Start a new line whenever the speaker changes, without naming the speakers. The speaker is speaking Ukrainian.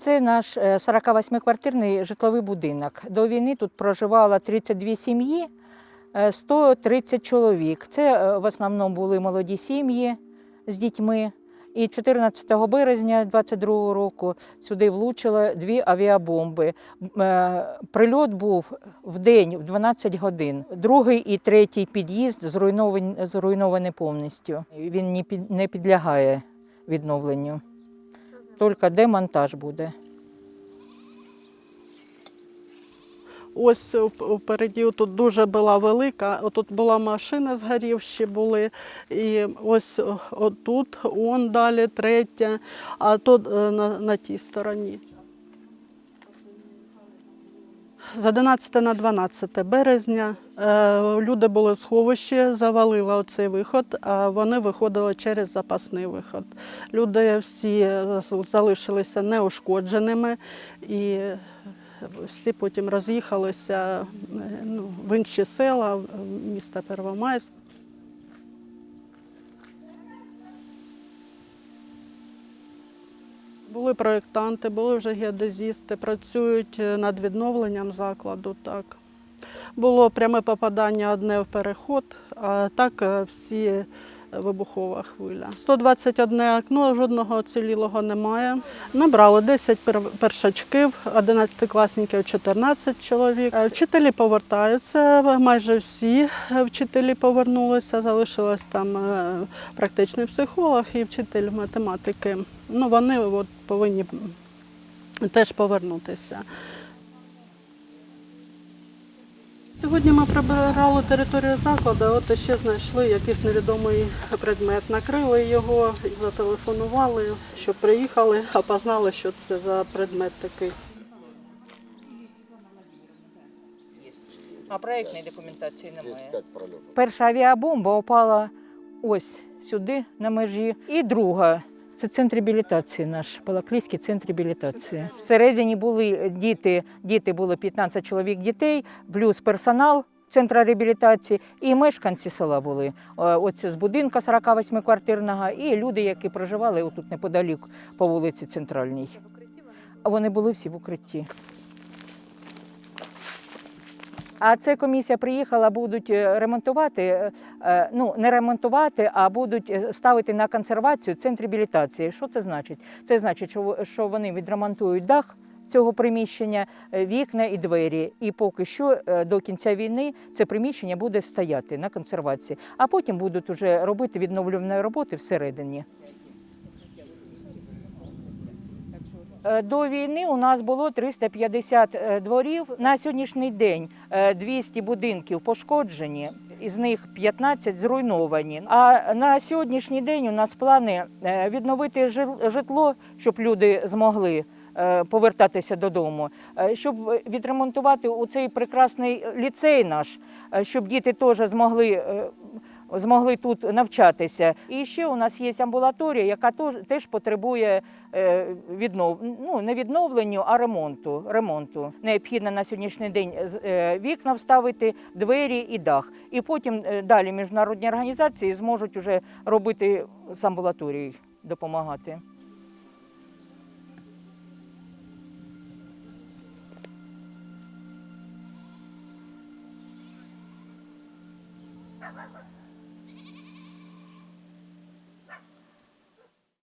Це наш е, 48-квартирний житловий будинок. До війни тут проживало 32 сім'ї, е, 130 чоловік. Це е, в основному були молоді сім'ї з дітьми. І 14 березня 22 року сюди влучили дві авіабомби. Е, Прильот був в день в 12 годин. Другий і третій під'їзд зруйновані, зруйнований повністю. Він не підлягає відновленню. Тільки демонтаж буде.
Ось уп- впереді тут дуже була велика. Тут була машина згорівші були. І ось о- отут, он далі, третя, а тут е, на, на тій стороні. З 11 на 12 березня е, люди були в сховищі, завалили оцей виход, а вони виходили через запасний виход. Люди всі е, залишилися неушкодженими і всі потім роз'їхалися е, ну, в інші села в міста Первомайськ. Були проєктанти, були вже геодезісти, працюють е, над відновленням закладу. Так. Було пряме попадання одне в переход, а так е, всі вибухова хвиля. 121 окно, жодного цілілого немає. Набрали 10 першачків, 11 класників, 14 чоловік. Е, Вчителі повертаються, майже всі е, вчителі повернулися. Залишилась там е, практичний психолог і вчитель математики. Ну, вони от повинні теж повернутися. Сьогодні ми прибирали територію закладу, от ще знайшли якийсь невідомий предмет. Накрили його, зателефонували, щоб приїхали, опознали, що це за предмет такий.
А проєктної документації немає. Перша авіабомба упала ось сюди, на межі. І друга. Це центр реабілітації наш, Палаклійський центр реабілітації. Всередині були діти, діти було 15 чоловік дітей, плюс персонал центру реабілітації і мешканці села були. Оце з будинка 48-квартирного, і люди, які проживали отут неподалік по вулиці Центральній. А вони були всі в укритті. А це комісія приїхала, будуть е, ремонтувати, е, е, ну не ремонтувати, а будуть ставити на консервацію центр реабілітації. Що це значить? Це значить, що вони відремонтують дах цього приміщення, вікна і двері. І поки що до кінця війни це приміщення буде стояти на консервації, а потім будуть вже робити відновлювальні роботи всередині. До війни у нас було 350 е, дворів. На сьогоднішній день е, 200 будинків пошкоджені, із них 15 зруйновані. А на сьогоднішній день у нас плани е, відновити житло, щоб люди змогли е, повертатися додому, е, щоб відремонтувати у цей прекрасний ліцей наш, е, щоб діти теж змогли. Змогли тут навчатися. І ще у нас є амбулаторія, яка теж потребує е, віднов... ну, не відновленню, а ремонту. ремонту. Необхідно на сьогоднішній день е, вікна вставити, двері і дах. І потім е, далі міжнародні організації зможуть вже робити з амбулаторією, допомагати.